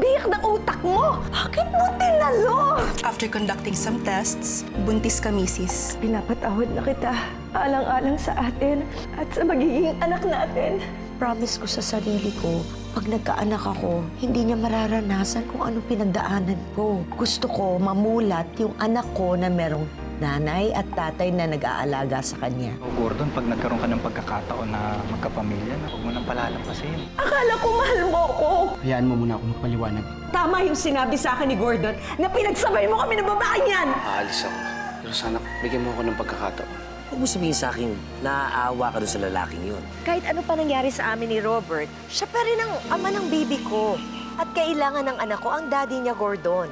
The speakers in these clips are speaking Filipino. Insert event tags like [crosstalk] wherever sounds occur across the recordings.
biyak ng utak mo! Bakit mo tinalo? After conducting some tests, buntis ka, misis. Pinapatawad na kita, alang-alang sa atin at sa magiging anak natin. Promise ko sa sarili ko, pag nagkaanak ako, hindi niya mararanasan kung anong pinagdaanan ko. Gusto ko mamulat yung anak ko na merong nanay at tatay na nag-aalaga sa kanya. O Gordon, pag nagkaroon ka ng pagkakataon na magkapamilya, na huwag mo nang palalampasin. Akala ko mahal mo ako. Hayaan mo muna ako magpaliwanag. Tama yung sinabi sa akin ni Gordon na pinagsabay mo kami ng babae niyan. Aalis ako. Pero sana bigyan mo ako ng pagkakataon. Huwag mo sabihin sa akin, naaawa ka doon sa lalaking yun. Kahit ano pa nangyari sa amin ni Robert, siya pa rin ang ama ng baby ko. At kailangan ng anak ko ang daddy niya, Gordon.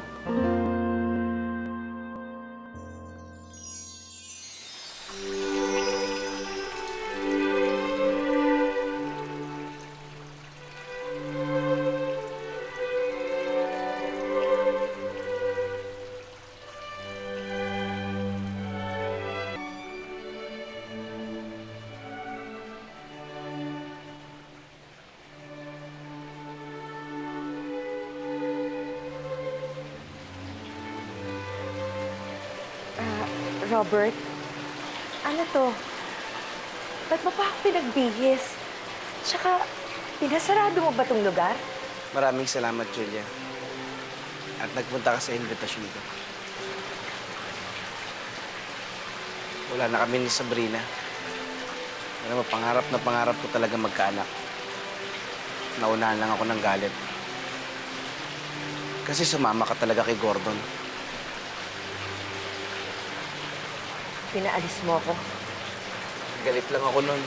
Robert, ano to? Ba't mo pa ako pinagbihis? Tsaka, pinasarado mo ba tong lugar? Maraming salamat, Julia. At nagpunta ka sa invitation ko. Wala na kami ni Sabrina. Alam mo, pangarap na pangarap ko talaga magkaanak. Naunahan lang ako ng galit. Kasi sumama ka talaga kay Gordon. Pinaalis mo ako. Galit lang ako nun.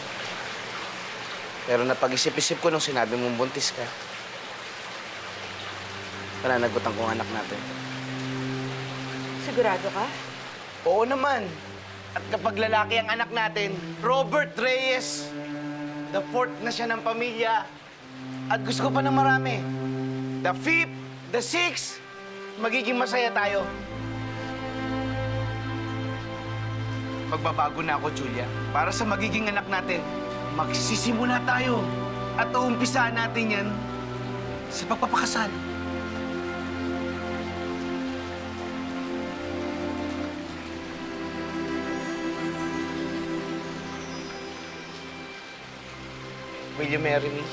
Pero napag-isip-isip ko nung sinabi mong buntis ka. Pananagutan ko ang anak natin. Sigurado ka? Oo naman. At kapag lalaki ang anak natin, Robert Reyes, the fourth na siya ng pamilya. At gusto ko pa ng marami. The fifth, the sixth, magiging masaya tayo. Magbabago na ako, Julia. Para sa magiging anak natin, magsisimula tayo. At uumpisahan natin yan sa pagpapakasal. Will you marry me?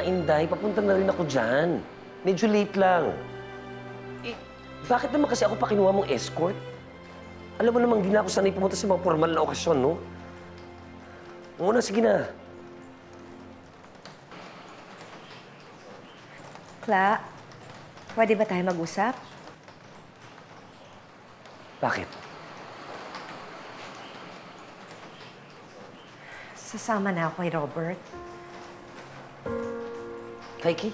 Nga, Inday. Papunta na rin ako dyan. Medyo late lang. Eh, bakit naman kasi ako pa kinuha mong escort? Alam mo namang di na ako sanay pumunta sa mga formal na okasyon, no? Oo na, sige na. Kla, pwede ba tayo mag-usap? Bakit? Sasama na ako kay Robert. Kaiki,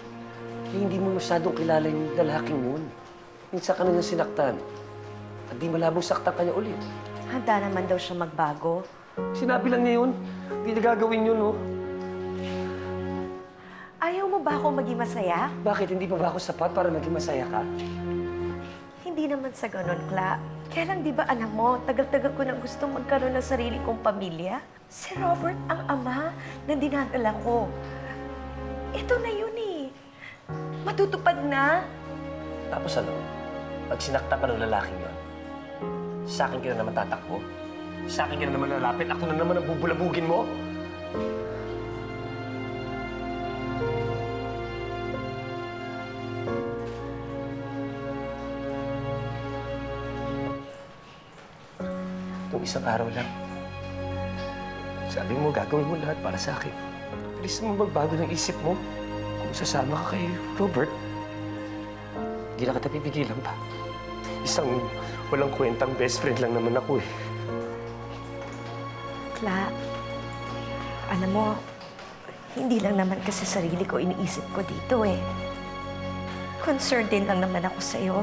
eh, hindi mo masyadong kilala yung lalaking yun. Minsan ka na niyang sinaktan. At di malabong saktan ka niya ulit. Handa naman daw siya magbago. Sinabi lang niya yun. Hindi niya gagawin yun, no? Ayaw mo ba ako maging masaya? Bakit? Hindi pa ba ako sapat para maging masaya ka? Hindi naman sa ganun, Kla. Kaya lang, di ba alam mo, tagal-tagal ko nang gusto magkaroon ng sarili kong pamilya. Si Robert ang ama na dinadala ko. Ito na yun. Matutupad na. Tapos ano? Pag sinakta ka ng lalaking yun, sa akin ka na naman tatakbo? Sa akin ka na naman lalapit? Ako na naman ang bubulabugin mo? Itong isang araw lang. Sabi mo, gagawin mo lahat para sa akin. Alis mo magbago ng isip mo sasama ka kay Robert. Hindi na kita pipigilan pa. Isang walang kwentang best friend lang naman ako eh. Kla, alam mo, hindi lang naman kasi sarili ko iniisip ko dito eh. Concerned din lang naman ako sa'yo.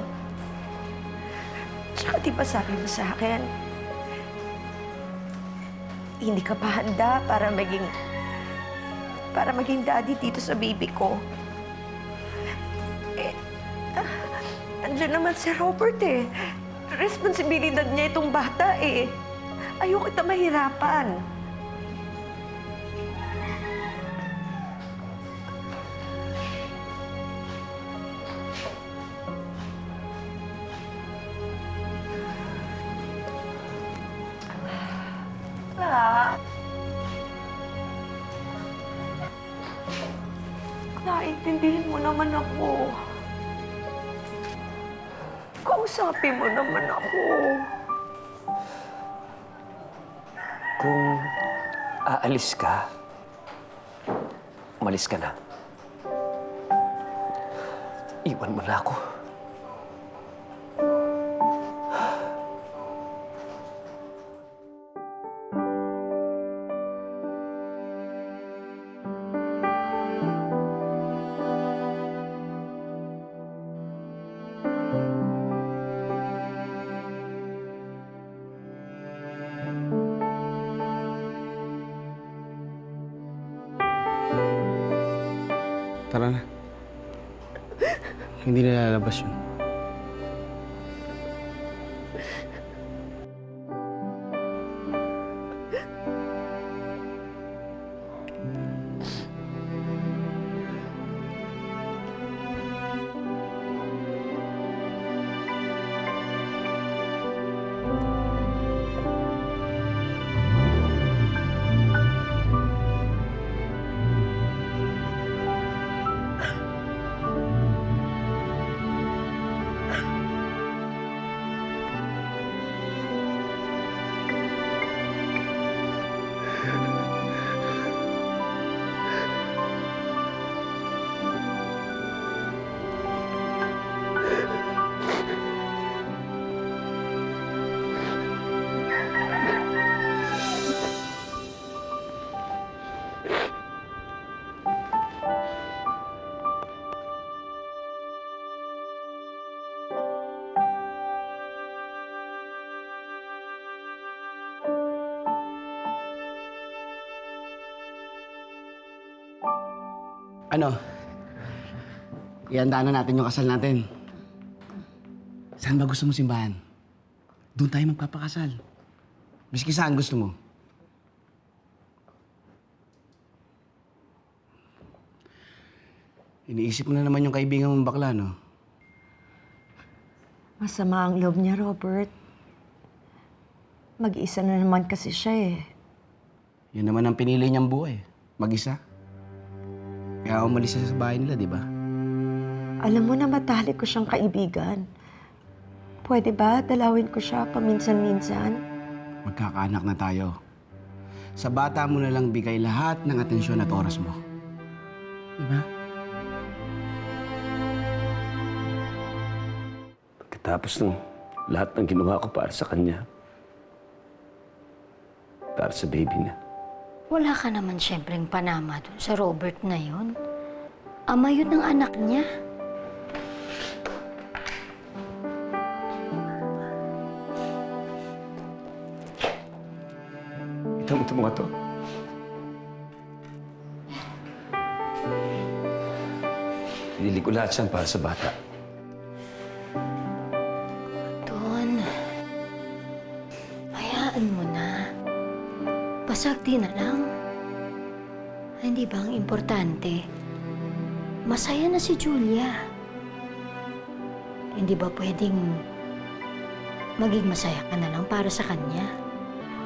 Tsaka di ba sabi mo sa akin, hindi ka pa handa para maging para maging daddy dito sa baby ko. Eh, ah, andyan naman si Robert eh. Responsibilidad niya itong bata eh. Ayoko kita mahirapan. Kausapin mo naman ako. Kung aalis ka, umalis ka na. Iwan mo na ako. Ano? Iandaan na natin yung kasal natin. Saan ba gusto mo simbahan? Doon tayo magpapakasal. Miski saan gusto mo. Iniisip mo na naman yung kaibigan mong bakla, no? Masama ang loob niya, Robert. Mag-isa na naman kasi siya eh. Yun naman ang pinili niyang buhay. Mag-isa. Kaya umalis siya sa bahay nila, di ba? Alam mo na matalik ko siyang kaibigan. Pwede ba dalawin ko siya paminsan-minsan? Magkakaanak na tayo. Sa bata mo na lang bigay lahat ng atensyon at oras mo. Di ba? Pagkatapos ng lahat ng ginawa ko para sa kanya, para sa baby niya. Wala ka naman siyempreng panama dun sa Robert na yun. Ama yun ng anak niya. Ito mo ito mga to. Pinili ko lahat yan para sa bata. Don, hayaan mo na. Pasagdi na lang. Hindi ba ang importante? Masaya na si Julia. Hindi ba pwedeng maging masaya ka na lang para sa kanya?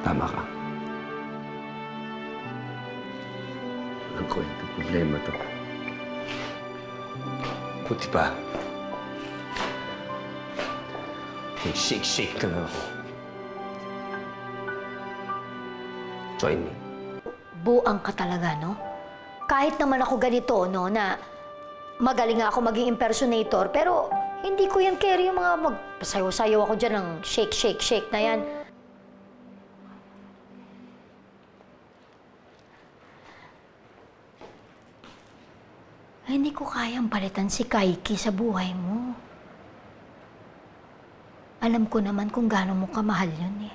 Tama ka. Walang kwentang problema to. Buti pa. Nag-shake-shake ka na ako. Join me. buang ka talaga, no? Kahit naman ako ganito, no, na magaling nga ako maging impersonator, pero hindi ko yan carry yung mga magpasayaw-sayaw ako dyan ng shake, shake, shake na yan. Ay, hindi ko kayang palitan si Kaiki sa buhay mo. Alam ko naman kung gaano mo kamahal yun eh.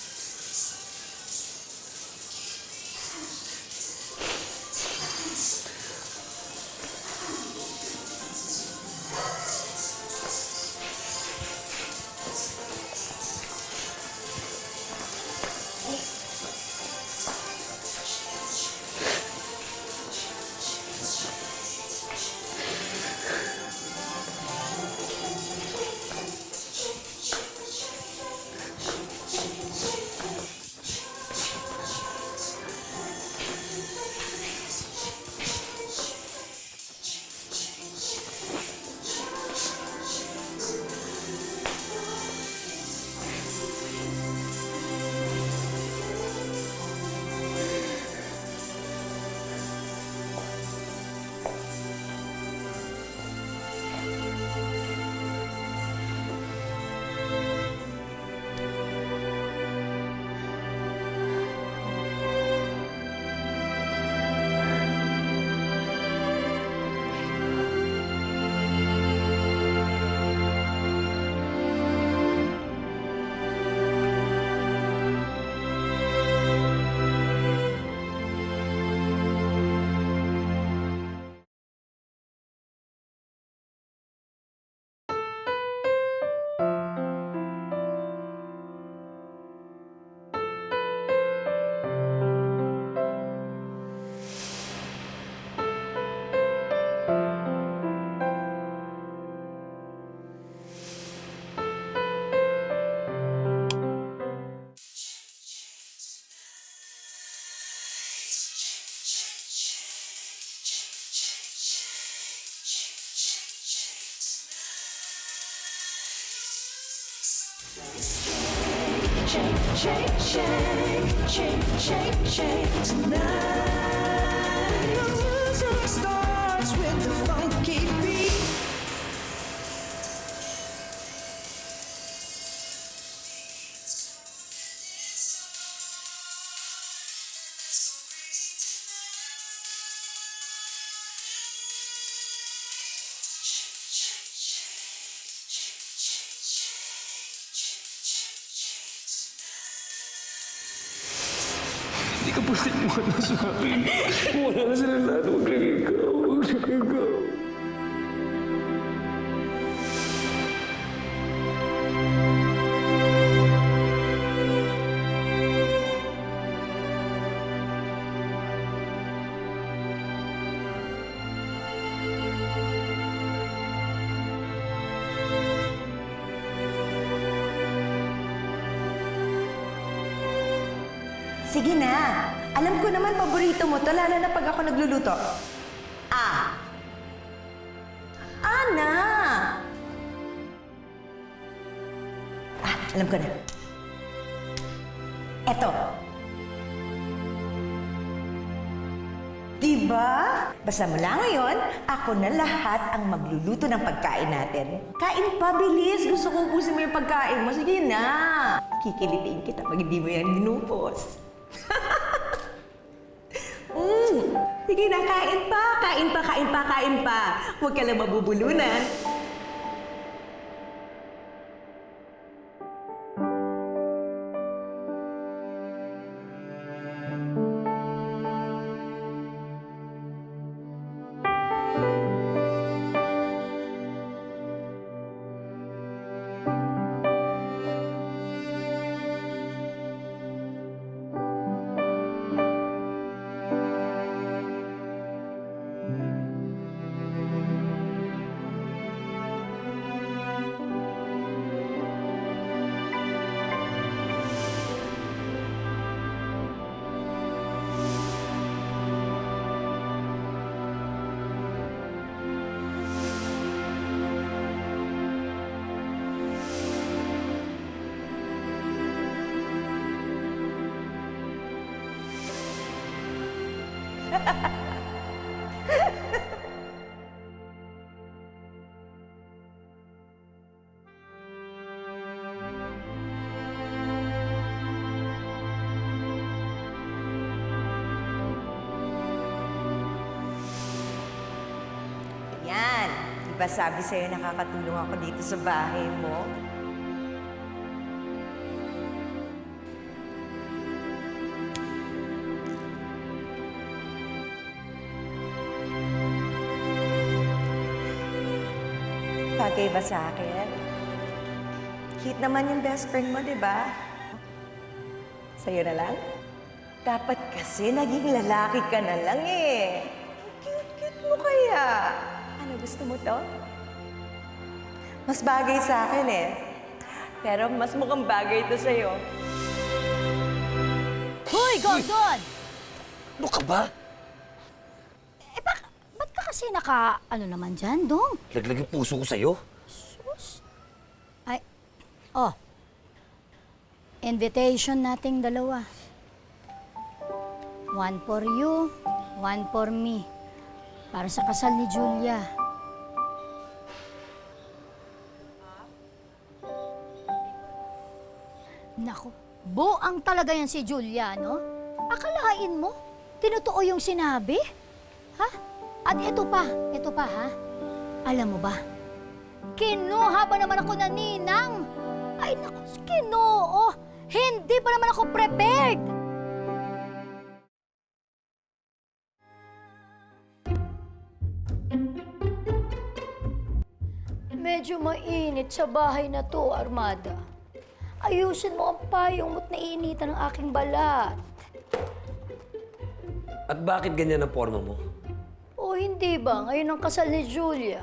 Wag na. Ling dalag. To? Hmm. Hindi Sige na. Alam ko naman paborito mo to, lalo na pag ako nagluluto. Ah. Ana! Ah, alam ko na. Eto. Diba? Basta mula ngayon, ako na lahat ang magluluto ng pagkain natin. Kain pa, bilis! Gusto kong ubusin mo yung pagkain mo. Sige na! Kikilitiin kita pag hindi mo yan dinupos. Mm. Sige na, kain pa, kain pa, kain pa, kain pa. Huwag ka lang mabubulunan. Yan. Di sabi sa'yo nakakatulong ako dito sa bahay mo? Bagay ba sa akin? Cute naman yung best friend mo, di ba? Sa'yo na lang? Dapat kasi naging lalaki ka na lang eh. Cute-cute mo kaya. Ano, gusto mo to? Mas bagay sa akin eh. Pero mas mukhang bagay to sa'yo. Hoy, Gordon! Ano ka ba? Kasi naka, ano naman dyan, Dong? Laglag yung puso ko sa'yo. Ay, oh. Invitation nating dalawa. One for you, one for me. Para sa kasal ni Julia. Nako, buang talaga yan si Julia, no? Akalain mo, tinutuo yung sinabi? Ha? At ito pa, ito pa, ha? Alam mo ba, Kinuha ba naman ako na ninang? Ay, naku, kinoo! Hindi pa naman ako prepared! Medyo mainit sa bahay na to, Armada. Ayusin mo ang payong mo't naiinitan ng aking balat. At bakit ganyan ang forma mo? Hindi ba, ngayon ang kasal ni Julia?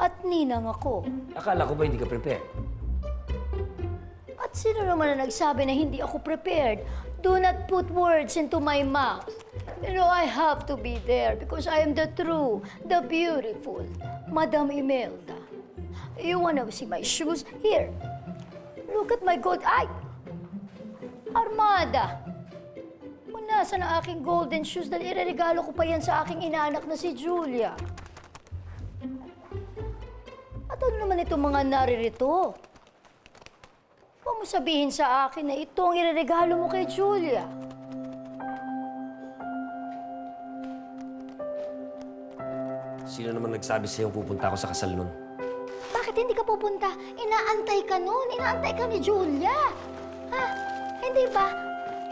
At ninang ako. Akala ko ba hindi ka prepared? At sino naman na nagsabi na hindi ako prepared? Do not put words into my mouth. You know, I have to be there because I am the true, the beautiful Madam Imelda. You wanna see my shoes? Here. Look at my gold eye. Armada. Kung nasa ang aking golden shoes dahil ireregalo ko pa yan sa aking inaanak na si Julia. At ano naman itong mga naririto? Huwag mo sabihin sa akin na ito ang ireregalo mo kay Julia. Sino naman nagsabi sa'yo pupunta ako sa kasal nun? Bakit hindi ka pupunta? Inaantay ka noon. Inaantay ka ni Julia. Ha? Hindi ba?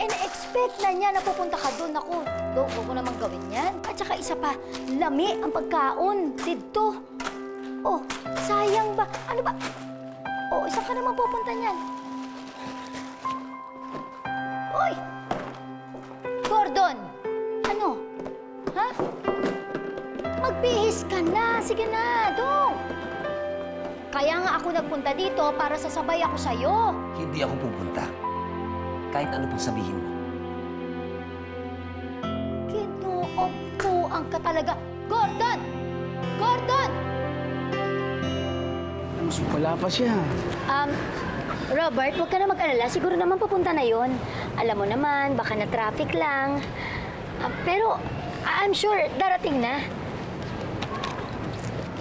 Ina-expect na niya na pupunta ka doon. Ako, doon ko naman gawin yan. At saka isa pa, lami ang pagkaon dito. Oh, sayang ba? Ano ba? Oh, isa ka naman pupunta niyan. Oy! Gordon! Ano? Ha? Magbihis ka na. Sige na, dong. Kaya nga ako nagpunta dito para sasabay ako sa'yo. Hindi ako pupunta. Kahit ano pang sabihin mo. Kinuupo ang ka talaga. Gordon! Gordon! Wala pa siya. Um, Robert, huwag ka na mag-alala. Siguro naman pupunta na yon. Alam mo naman, baka na traffic lang. Ah, pero, I'm sure darating na.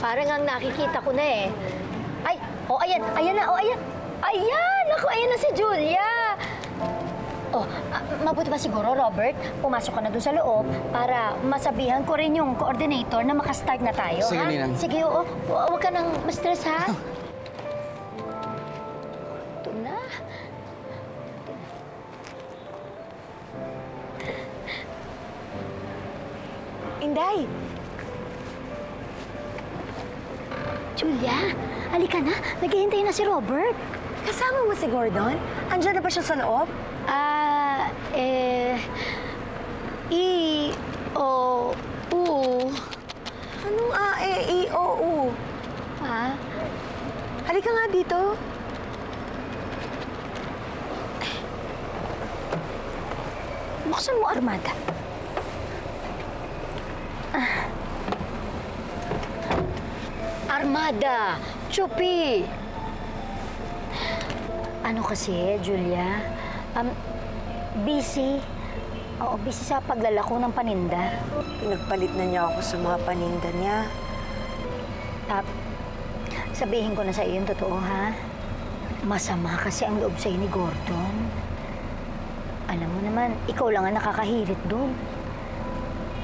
Parang ang nakikita ko na eh. Ay, oh ayan, ayan na, oh ayan. Ayan, ako, ayan na si Julia. Mabuti ba siguro, Robert? Pumasok ka na doon sa loob para masabihan ko rin yung coordinator na makastart na tayo, Sige, ha? Ninang. Sige, oo. Hu- Huwag ka nang ma-stress, ha? Ito na. Inday, Julia, halika na. Naghihintay na si Robert. kasama mo si Gordon? Andiyan na ba siya sa loob? Ah, eh... I... O... U... Anong A, E, I, O, U? Ha? Halika nga dito. Buksan mo, Armada. Ah. Armada! Chupi! Ano kasi, Julia? Um, busy. Oo, busy sa paglalako ng paninda. Pinagpalit na niya ako sa mga paninda niya. Tap, sabihin ko na sa iyo yung totoo, ha? Masama kasi ang loob sa'yo ni Gordon. Alam mo naman, ikaw lang ang nakakahirit doon.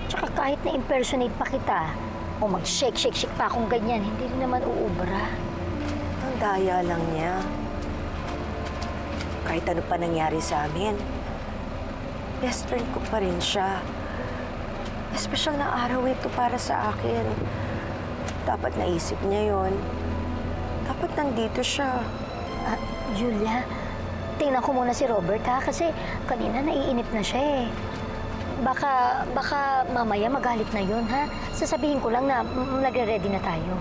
Tsaka kahit na-impersonate pa kita, O mag-shake-shake-shake pa akong ganyan, hindi rin naman uubra. Ang daya lang niya. Kahit ano pa nangyari sa amin, best friend ko pa rin siya. Espesyal na araw ito para sa akin. Dapat naisip niya yon. Dapat nandito siya. Ah, Julia, tingnan ko muna si Robert ha, kasi kanina naiinip na siya eh. Baka, baka mamaya magalit na yun ha. Sasabihin ko lang na mm, nagre-ready na tayo.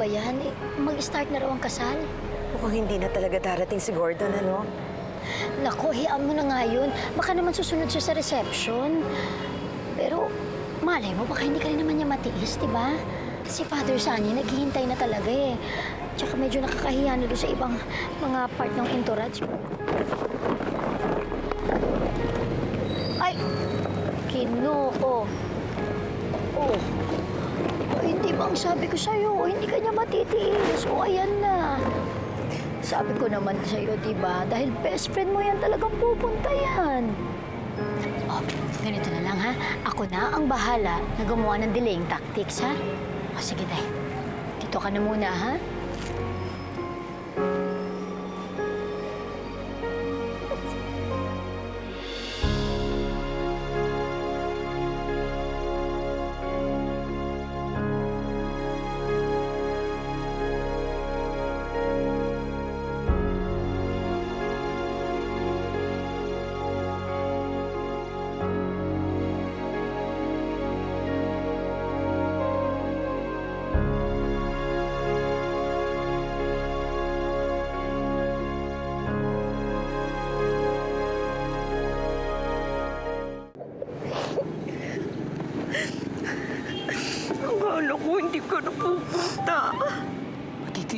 Ba yan? Eh, Mag-start na raw ang kasal? Mukhang hindi na talaga darating si Gordon, ano? Nako, hiyan mo na nga yun. Baka naman susunod siya sa reception. Pero, malay mo, baka hindi ka rin naman niya matiis, di ba? Si Father Sunny, naghihintay na talaga eh. Tsaka medyo nakakahiya na doon sa ibang mga part ng entourage. Ay! Kinoo. Oh. Hindi ba sabi ko sa'yo? Hindi ka niya matitiis. O, ayan na. Sabi ko naman sa'yo, di ba? Dahil best friend mo yan talagang pupunta yan. Oh, ganito na lang ha. Ako na ang bahala na gumawa ng delaying tactics ha. O sige tay. Dito ka na muna ha.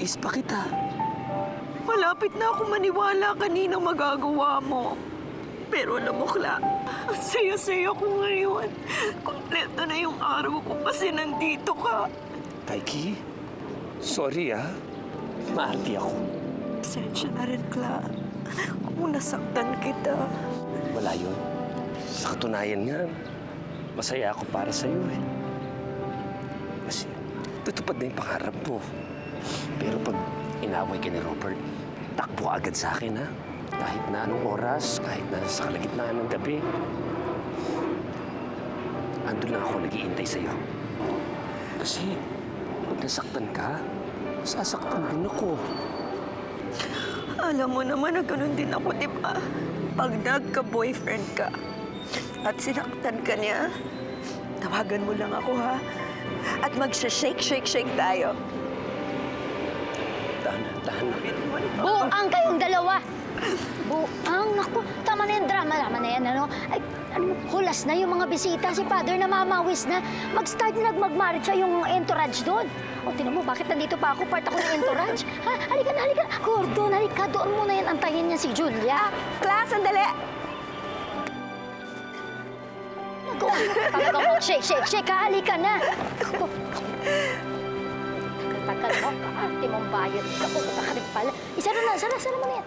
Matitiis pa kita. Malapit na ako maniwala kanina magagawa mo. Pero alam mo, Kla, ang saya-saya ko ngayon. Kompleto na yung araw ko kasi nandito ka. Taiki, sorry ah. Maati ako. Pasensya na rin, Kla. Kung nasaktan kita. Wala yun. Sa katunayan nga, masaya ako para sa'yo eh. Kasi tutupad na yung pangarap mo. Pero pag inaway ka ni Robert, takbo agad sa akin ha. Kahit na anong oras, kahit na sa kalagitnaan ng gabi. Ando lang ako nagiintay sa'yo. Kasi pag nasaktan ka, sasaktan din ako. Alam mo naman na ganun din ako, di ba? Pag nagka-boyfriend ka at sinaktan ka niya, tawagan mo lang ako, ha? At magsha-shake-shake-shake tayo. Tahan na, tahan na. Buang kayong dalawa! Buang, naku, tama na yung drama naman na yan, ano? Ay, ano hulas na yung mga bisita, si Father na mamawis na. Mag-start na nagmag-marriage siya yung entourage doon. O, tinan mo, bakit nandito pa ako? Part ako ng entourage. [laughs] ha? Halika na, halika na. Gordon, halika. Doon muna yan antayin niya si Julia. Class, sandali! Nag-uwi mag-shake, shake, shake. ha? Halika na. Ako. Tagal mo. Ate mong bayad. Ako, ka rin pala. Isara na, sara, sara mo na yan.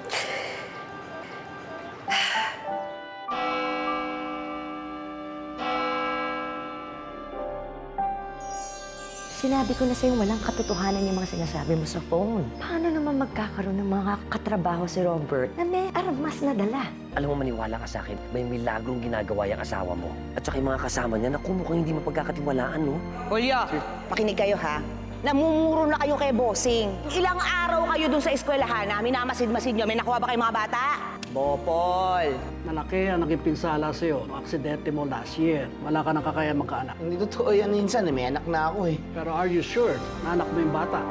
Si Sinabi ko na sa'yo walang katotohanan yung mga sinasabi mo sa phone. Paano naman magkakaroon ng mga katrabaho si Robert na may armas na dala? Alam mo, maniwala ka sa akin, may milagrong ginagawa yung asawa mo. At saka yung mga kasama niya, naku, mukhang hindi mapagkakatiwalaan, no? Olya, makinig kayo ha. Namumuro na kayo kay bossing. Ilang araw kayo dun sa eskwelahan na minamasid-masid nyo. May nakuha ba kayong mga bata? Bopol. Malaki ang naging pinsala sa'yo. Ang aksidente mo last year. Wala ka nang kakaya magkaanak. Hindi totoo yan minsan, eh. may anak na ako eh. Pero are you sure na anak mo yung bata?